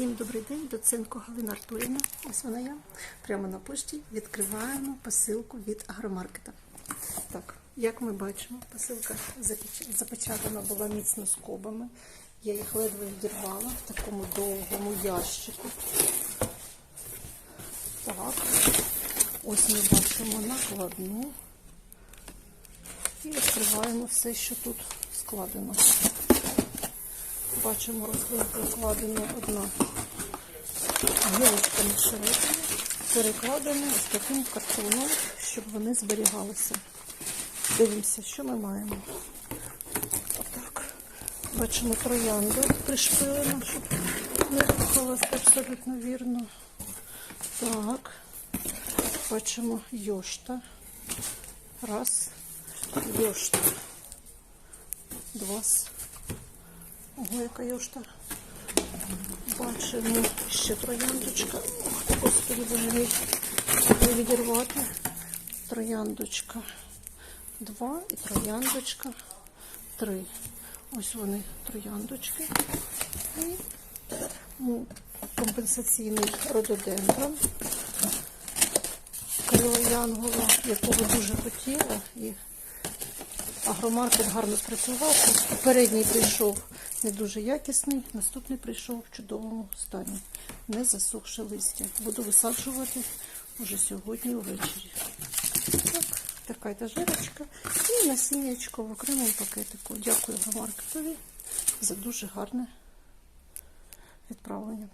Всім добрий день, доценко Галина Артурівна. Ось вона я. Прямо на пошті відкриваємо посилку від агромаркета. Так, як ми бачимо, посилка запеч- запечатана була міцно скобами. Я їх ледве відірвала в такому довгому ящику. Так, ось ми бачимо накладну. І відкриваємо все, що тут складено. Бачимо розкладено одна гілочками всередині, перекладено ось таким картоном, щоб вони зберігалися. Дивимося, що ми маємо. Отак. Бачимо троянду пришпилено, щоб не рухалося абсолютно вірно. Так. Бачимо йошта. Раз. Йошта. Два. Ого, яка йошта. Бачимо ще трояндочка. Ох, господи, боже мій. Відірвати. Трояндочка. Два і трояндочка. Три. Ось вони трояндочки. І ну, компенсаційний рододендрон. Янгола, якого дуже хотіла. І агромаркет гарно спрацював. Попередній прийшов не дуже якісний, наступний прийшов в чудовому стані. Не засохше листя. Буду висаджувати уже сьогодні ввечері. Так, така етажерочка. І насіннячко в окремому пакетику. Дякую агромаркетові за дуже гарне відправлення.